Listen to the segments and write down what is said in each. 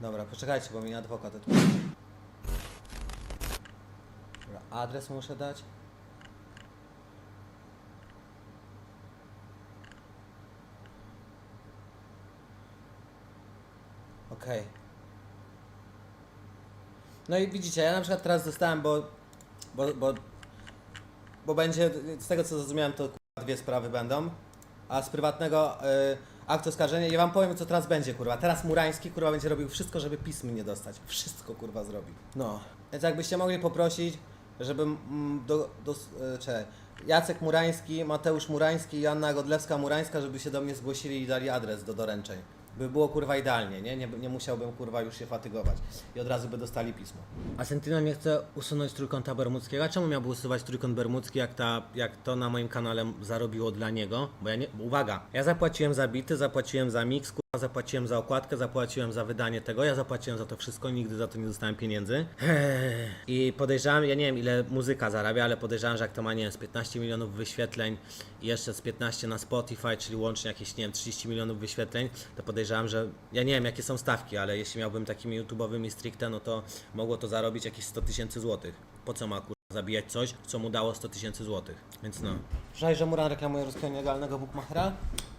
Dobra, poczekajcie, bo mi adwokat tu. Dobra, adres muszę dać. Okej. No i widzicie, ja na przykład teraz dostałem, bo, bo, bo, bo będzie, z tego co zrozumiałem, to dwie sprawy będą, a z prywatnego y, aktu oskarżenia, ja wam powiem co teraz będzie, kurwa. Teraz Murański, kurwa, będzie robił wszystko, żeby pism nie dostać. Wszystko, kurwa, zrobi. No. Więc jakbyście mogli poprosić, żebym mm, do, do, czekaj, Jacek Murański, Mateusz Murański i Anna Godlewska-Murańska, żeby się do mnie zgłosili i dali adres do doręczeń. By było kurwa idealnie, nie? nie? Nie musiałbym kurwa już się fatygować. I od razu by dostali pismo. A Sentino nie chce usunąć trójkąta bermudzkiego. A czemu miałby usuwać trójkąt bermudzki, jak, ta, jak to na moim kanale zarobiło dla niego? Bo ja nie. Uwaga, ja zapłaciłem za bity, zapłaciłem za kurwa, zapłaciłem za okładkę, zapłaciłem za wydanie tego, ja zapłaciłem za to wszystko, nigdy za to nie dostałem pieniędzy. I podejrzewam, ja nie wiem ile muzyka zarabia, ale podejrzewam, że jak to ma, nie wiem, z 15 milionów wyświetleń i jeszcze z 15 na Spotify, czyli łącznie jakieś, nie wiem, 30 milionów wyświetleń, to podejrzewam, że ja nie wiem jakie są stawki, ale jeśli miałbym takimi YouTube'owymi stricte, no to mogło to zarobić jakieś 100 tysięcy złotych. Po co ma kurwa zabijać coś, co mu dało 100 tysięcy złotych? Więc no. Żal, że Muran reklamuje ruskiego nielegalnego bookmachera.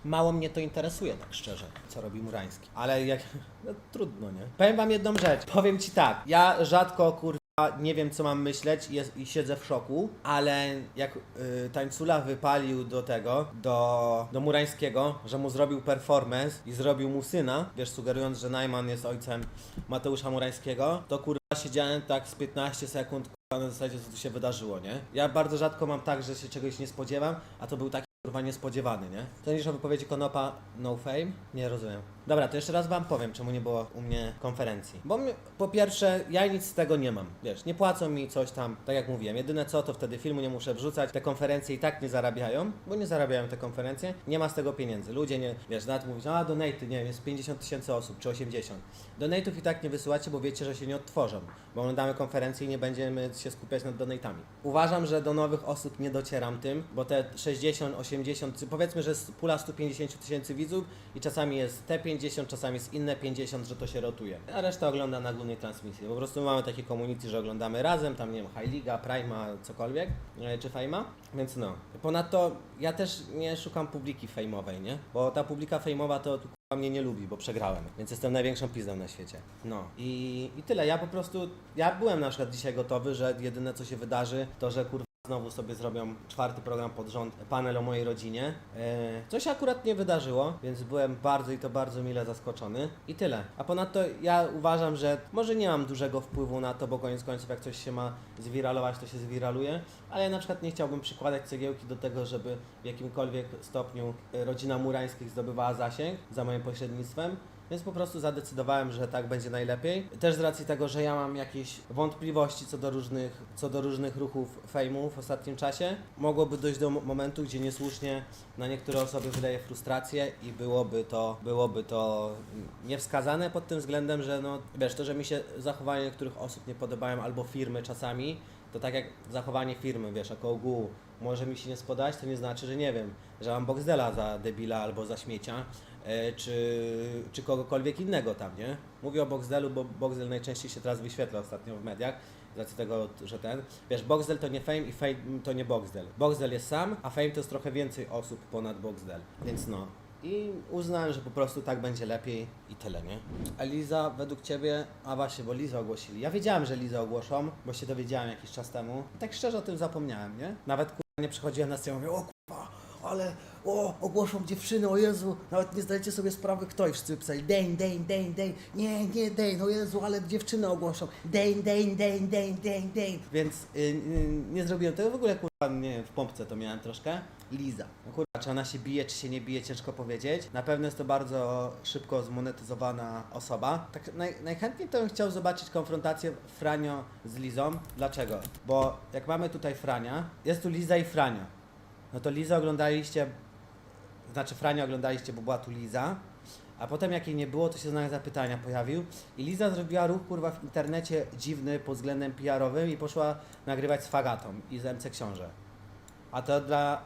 Mało mnie to interesuje, tak szczerze, co robi Murański. Ale jak... No, trudno, nie? Powiem wam jedną rzecz. Powiem ci tak. Ja rzadko, kurwa, nie wiem, co mam myśleć jest, i siedzę w szoku, ale jak y, Tańcula wypalił do tego, do, do Murańskiego, że mu zrobił performance i zrobił mu syna, wiesz, sugerując, że Najman jest ojcem Mateusza Murańskiego, to kurwa siedziałem tak z 15 sekund, kurwa, na zasadzie, co tu się wydarzyło, nie? Ja bardzo rzadko mam tak, że się czegoś nie spodziewam, a to był taki kurwa niespodziewany, nie? To niż o wypowiedzi Konopa No Fame? Nie rozumiem. Dobra, to jeszcze raz wam powiem, czemu nie było u mnie konferencji. Bo mnie, po pierwsze, ja nic z tego nie mam. Wiesz, nie płacą mi coś tam, tak jak mówiłem. Jedyne co, to wtedy filmu nie muszę wrzucać. Te konferencje i tak nie zarabiają, bo nie zarabiają te konferencje. Nie ma z tego pieniędzy. Ludzie nie, wiesz, nawet mówią, a donaty, nie wiem, jest 50 tysięcy osób, czy 80. Donatów i tak nie wysyłacie, bo wiecie, że się nie odtworzą. Bo oglądamy konferencję i nie będziemy się skupiać nad donatami. Uważam, że do nowych osób nie docieram tym, bo te 60, 80, czy powiedzmy, że jest pula 150 tysięcy widzów i czasami jest te 50, czasami jest inne 50, że to się rotuje. A reszta ogląda na głównej transmisji. Po prostu mamy takie community, że oglądamy razem, tam nie wiem, High Liga, Prima, cokolwiek, e, czy Fejma, więc no. Ponadto ja też nie szukam publiki fejmowej, nie? Bo ta publika fejmowa to mnie nie lubi, bo przegrałem, więc jestem największą pizdą na świecie. No i, i tyle. Ja po prostu, ja byłem na przykład dzisiaj gotowy, że jedyne co się wydarzy, to że kurwa znowu sobie zrobią czwarty program pod rząd, panel o mojej rodzinie. E, co się akurat nie wydarzyło, więc byłem bardzo i to bardzo mile zaskoczony. I tyle. A ponadto ja uważam, że może nie mam dużego wpływu na to, bo koniec końców jak coś się ma zwiralować, to się zwiraluje, ale ja na przykład nie chciałbym przykładać cegiełki do tego, żeby w jakimkolwiek stopniu e, rodzina Murańskich zdobywała zasięg za moim pośrednictwem. Więc po prostu zadecydowałem, że tak będzie najlepiej. Też z racji tego, że ja mam jakieś wątpliwości co do różnych, co do różnych ruchów fejmu w ostatnim czasie, mogłoby dojść do mo- momentu, gdzie niesłusznie na niektóre osoby wydaje frustrację i byłoby to, byłoby to niewskazane pod tym względem, że no, wiesz, to, że mi się zachowanie niektórych osób nie podobają albo firmy czasami, to tak jak zachowanie firmy, wiesz, jako ogółu może mi się nie spodobać, to nie znaczy, że nie wiem, że mam Boxdela za debila albo za śmiecia, czy, czy kogokolwiek innego tam, nie? Mówię o Boxdelu, bo Boxdel najczęściej się teraz wyświetla ostatnio w mediach, z racji tego, że ten, wiesz, Boxdel to nie Fame i Fame to nie Boxdel. Boxdel jest sam, a Fame to jest trochę więcej osób ponad Boxdel, więc no. I uznałem, że po prostu tak będzie lepiej i tyle, nie? A Liza, według Ciebie, a właśnie, bo Liza ogłosili. Ja wiedziałem, że Liza ogłoszą, bo się dowiedziałem jakiś czas temu. I tak szczerze o tym zapomniałem, nie? Nawet kurwa nie przychodziłem na scenę i mówię, o kurwa, ale o, ogłoszą dziewczyny, o Jezu, nawet nie zdajecie sobie sprawy, kto i wszyscy pisali, Dane, Dane, Dane, Dane, nie, nie Dane, o Jezu, ale dziewczyny ogłoszą, Dane, Dane, Dane, Dane, Dane, Dane. Więc y, y, nie zrobiłem tego, w ogóle kurwa, nie w pompce to miałem troszkę. Liza. No kurwa, czy ona się bije, czy się nie bije, ciężko powiedzieć. Na pewno jest to bardzo szybko zmonetyzowana osoba. Tak naj, najchętniej to bym chciał zobaczyć konfrontację Franio z Lizą. Dlaczego? Bo jak mamy tutaj Frania, jest tu Liza i Franio. No to Lizę oglądaliście, znaczy Frania oglądaliście, bo była tu Liza. A potem jak jej nie było, to się znak zapytania pojawił. I Liza zrobiła ruch kurwa w internecie dziwny pod względem PR-owym i poszła nagrywać z Fagatą i z MC Książę. A to dla,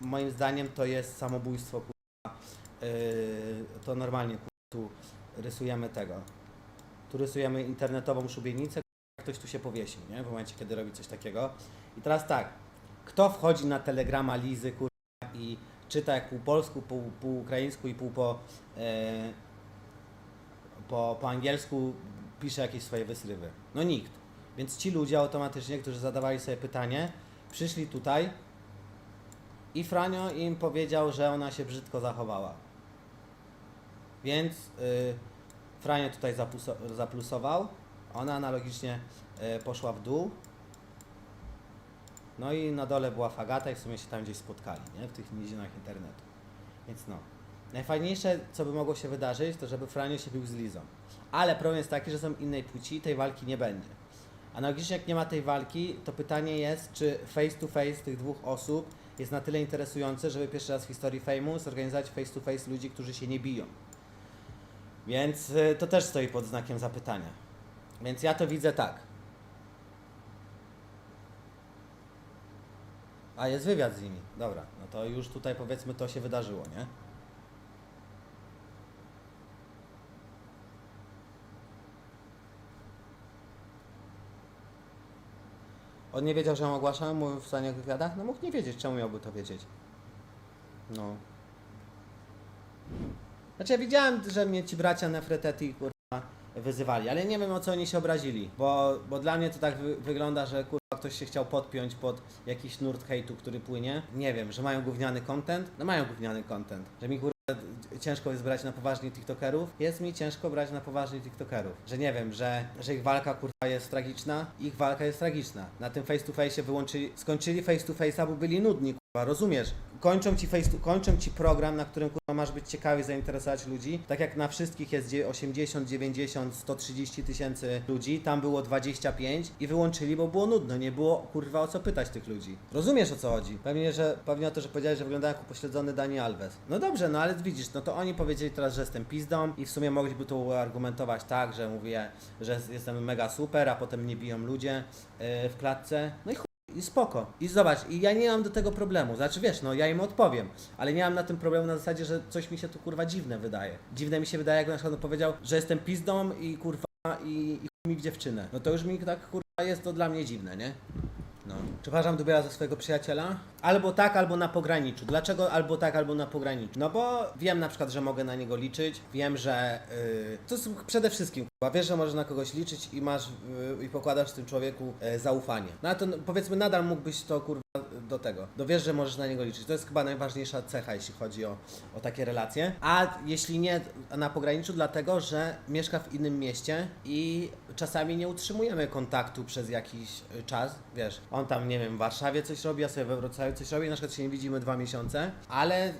moim zdaniem to jest samobójstwo, kurwa. Yy, to normalnie kurwa, tu rysujemy tego. tu rysujemy internetową szubienicę, ktoś tu się powiesił, nie? W momencie, kiedy robi coś takiego. I teraz tak, kto wchodzi na telegrama Lizy, kurwa, i czyta jak pół polsku, pół, pół ukraińsku i pół po, e, po, po angielsku pisze jakieś swoje wysrywy? No nikt. Więc ci ludzie automatycznie, którzy zadawali sobie pytanie, przyszli tutaj i Franio im powiedział, że ona się brzydko zachowała. Więc y, Franio tutaj zapluso- zaplusował, ona analogicznie y, poszła w dół. No i na dole była Fagata i w sumie się tam gdzieś spotkali, nie? W tych nizinach internetu. Więc no. Najfajniejsze, co by mogło się wydarzyć, to żeby Franio się bił z Lizą. Ale problem jest taki, że są innej płci i tej walki nie będzie. Analogicznie jak nie ma tej walki, to pytanie jest, czy face to face tych dwóch osób jest na tyle interesujące, żeby pierwszy raz w historii Fejmu zorganizować face to face ludzi, którzy się nie biją. Więc y, to też stoi pod znakiem zapytania. Więc ja to widzę tak. A jest wywiad z nimi. Dobra, no to już tutaj powiedzmy to się wydarzyło, nie? On nie wiedział, że ją ogłaszam, mówił w stanie wywiadach? No mógł nie wiedzieć, czemu miałby to wiedzieć? No. Znaczy ja widziałem, że mnie ci bracia Nefreteti kurwa wyzywali, ale nie wiem o co oni się obrazili, bo, bo dla mnie to tak wy, wygląda, że kurwa ktoś się chciał podpiąć pod jakiś nurt hejtu, który płynie. Nie wiem, że mają gówniany content? No mają gówniany content. Że mi kurwa ciężko jest brać na poważnie tiktokerów, jest mi ciężko brać na poważnie tiktokerów. Że nie wiem, że, że ich walka kurwa jest tragiczna, ich walka jest tragiczna. Na tym face to face wyłączyli, skończyli face to face'a, bo byli nudni rozumiesz? Kończą ci face to, kończą ci program, na którym kurwa masz być ciekawy zainteresować ludzi. Tak jak na wszystkich jest dzie- 80, 90, 130 tysięcy ludzi, tam było 25 i wyłączyli, bo było nudno, nie było kurwa o co pytać tych ludzi. Rozumiesz o co chodzi? Pewnie, że pewnie o to, że powiedziałeś, że wygląda jak upośledzony Dani Alves. No dobrze, no ale widzisz, no to oni powiedzieli teraz, że jestem pizdą i w sumie mogliby to uargumentować tak, że mówię, że jestem mega super, a potem mnie biją ludzie yy, w klatce. No i chuj. I spoko. I zobacz, i ja nie mam do tego problemu. Znaczy wiesz, no ja im odpowiem, ale nie mam na tym problemu na zasadzie, że coś mi się tu kurwa dziwne wydaje. Dziwne mi się wydaje, jakby na przykład powiedział, że jestem pizdą i kurwa i, i mi w dziewczynę. No to już mi tak kurwa jest to dla mnie dziwne, nie? No. Czy uważam Dubiela za swojego przyjaciela? Albo tak, albo na pograniczu. Dlaczego albo tak, albo na pograniczu? No bo wiem na przykład, że mogę na niego liczyć. Wiem, że yy, to jest przede wszystkim, kurwa, wiesz, że możesz na kogoś liczyć i masz yy, i pokładasz w tym człowieku yy, zaufanie. No ale to no, powiedzmy nadal mógłbyś to kurwa do tego. Do wiesz, że możesz na niego liczyć. To jest chyba najważniejsza cecha, jeśli chodzi o, o takie relacje. A jeśli nie na pograniczu, dlatego, że mieszka w innym mieście i czasami nie utrzymujemy kontaktu przez jakiś y, czas. Wiesz, on tam, nie wiem, w Warszawie coś robi, a sobie we Wrocławiu coś robi, na przykład się nie widzimy dwa miesiące, ale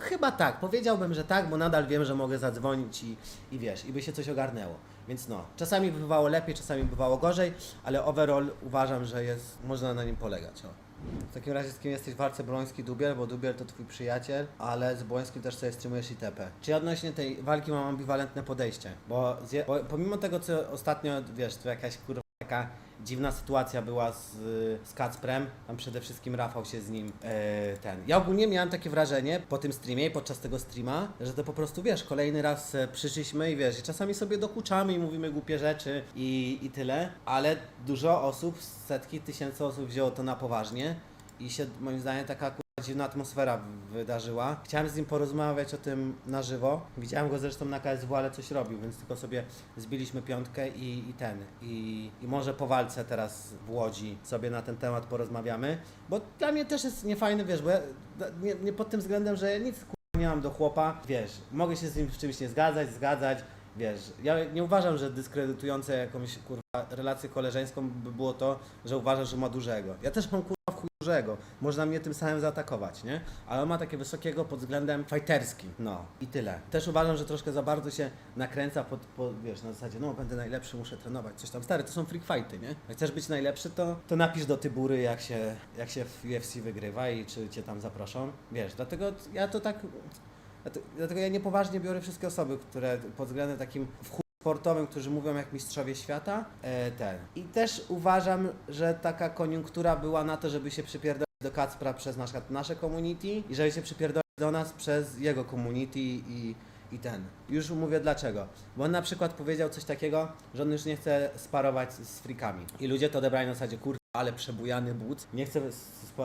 chyba tak, powiedziałbym, że tak, bo nadal wiem, że mogę zadzwonić i, i wiesz, i by się coś ogarnęło. Więc no, czasami bywało lepiej, czasami bywało gorzej, ale overall uważam, że jest, można na nim polegać. O. W takim razie z kim jesteś w walce Boloński-Dubiel, bo Dubiel to twój przyjaciel, ale z Bolońskim też sobie streamujesz ITP. Czy odnośnie tej walki mam ambiwalentne podejście? Bo, bo pomimo tego, co ostatnio, wiesz, to jakaś kurwa taka dziwna sytuacja była z, z Kacprem, tam przede wszystkim Rafał się z nim e, ten. Ja ogólnie miałem takie wrażenie po tym streamie i podczas tego streama, że to po prostu, wiesz, kolejny raz e, przyszliśmy i wiesz, i czasami sobie dokuczamy i mówimy głupie rzeczy i, i tyle, ale dużo osób, setki tysięcy osób wzięło to na poważnie i się moim zdaniem taka dziwna atmosfera wydarzyła. Chciałem z nim porozmawiać o tym na żywo. Widziałem go zresztą na KSW, ale coś robił, więc tylko sobie zbiliśmy piątkę i, i ten. I, I może po walce teraz w Łodzi sobie na ten temat porozmawiamy, bo dla mnie też jest niefajny, wiesz, bo ja, nie, nie pod tym względem, że nic nie mam do chłopa, wiesz, mogę się z nim w czymś nie zgadzać, zgadzać, Wiesz, ja nie uważam, że dyskredytujące jakąś kurwa relację koleżeńską by było to, że uważasz, że ma dużego. Ja też mam kurwa w chuj dużego. Można mnie tym samym zaatakować, nie? Ale on ma takie wysokiego pod względem fajterskim. No i tyle. Też uważam, że troszkę za bardzo się nakręca pod, pod wiesz, na zasadzie, no będę najlepszy, muszę trenować, coś tam. Stary, to są freak fighty, nie? Jak chcesz być najlepszy, to, to napisz do Tybury, jak się, jak się w UFC wygrywa i czy cię tam zaproszą. Wiesz, dlatego ja to tak Dlate- Dlatego ja niepoważnie biorę wszystkie osoby, które pod względem takim w sportowym, którzy mówią jak mistrzowie świata, e, ten. I też uważam, że taka koniunktura była na to, żeby się przypierdolić do Kacpra przez na przykład nasze community i żeby się przypierdolić do nas przez jego community i, i ten. Już mówię dlaczego. Bo on na przykład powiedział coś takiego, że on już nie chce sparować z frikami. I ludzie to odebrali na zasadzie, kurwa, ale przebujany but. Nie chcę,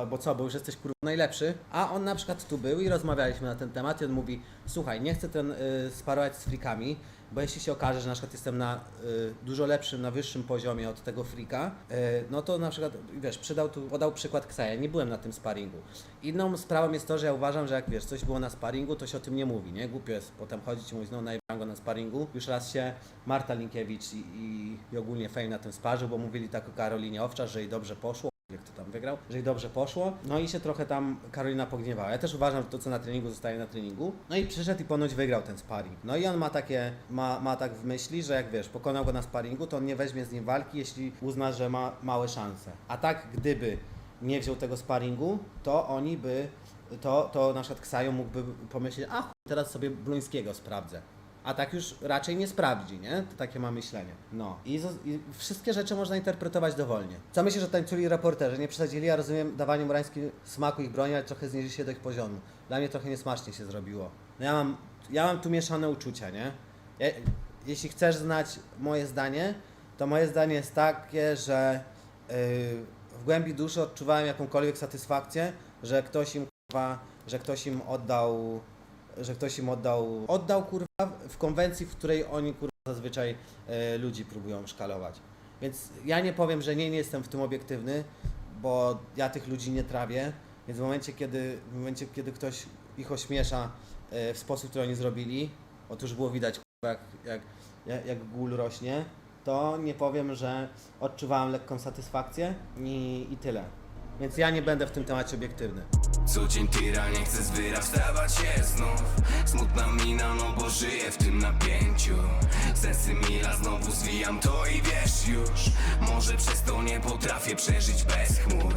bo co, bo już jesteś kurwa najlepszy. A on na przykład tu był i rozmawialiśmy na ten temat i on mówi, słuchaj, nie chcę ten y, sparować z frikami, bo jeśli się okaże, że na przykład jestem na y, dużo lepszym, na wyższym poziomie od tego frika, y, no to na przykład, wiesz, przydał tu, podał przykład Ksaja, nie byłem na tym sparingu. Inną sprawą jest to, że ja uważam, że jak wiesz, coś było na sparingu, to się o tym nie mówi, nie? Głupio jest potem chodzić i mówić, no najbrałem go na sparingu. Już raz się Marta Linkiewicz i, i, i ogólnie Fame na tym sparzył, bo mówili tak o Karolinie Owczarz, że jej dobrze poszło. Jak to tam wygrał, że dobrze poszło. No i się trochę tam Karolina pogniewała. Ja też uważam, że to co na treningu zostaje na treningu. No i przyszedł i ponoć wygrał ten sparring. No i on ma takie, ma, ma tak w myśli, że jak wiesz, pokonał go na sparingu, to on nie weźmie z nim walki, jeśli uzna, że ma małe szanse. A tak gdyby nie wziął tego sparingu, to oni by, to, to na przykład Ksajo mógłby pomyśleć, a teraz sobie Bluńskiego sprawdzę. A tak już raczej nie sprawdzi, nie? To takie ma myślenie. No. I, I wszystkie rzeczy można interpretować dowolnie. Co myślę, że tańczyli raporterzy? Nie przesadzili, ja rozumiem dawanie Murańskim smaku ich broni, ale trochę znieśli się do ich poziomu. Dla mnie trochę niesmacznie się zrobiło. No ja mam, ja mam tu mieszane uczucia, nie? Ja, jeśli chcesz znać moje zdanie, to moje zdanie jest takie, że yy, w głębi duszy odczuwałem jakąkolwiek satysfakcję, że ktoś im że ktoś im oddał że ktoś im oddał, oddał kurwa w konwencji, w której oni kurwa zazwyczaj e, ludzi próbują szkalować. Więc ja nie powiem, że nie, nie jestem w tym obiektywny, bo ja tych ludzi nie trawię, więc w momencie, kiedy, w momencie, kiedy ktoś ich ośmiesza e, w sposób, który oni zrobili, otóż było widać kurwa, jak, jak, jak, gól rośnie, to nie powiem, że odczuwałem lekką satysfakcję i, i tyle. Więc ja nie będę w tym temacie obiektywny. Co dzień tyra, nie chcę z wyra wstawać się znów. Smutna mina, no bo żyję w tym napięciu. Sensy mila, znowu zwijam to i wiesz już. Może przez to nie potrafię przeżyć bez chmur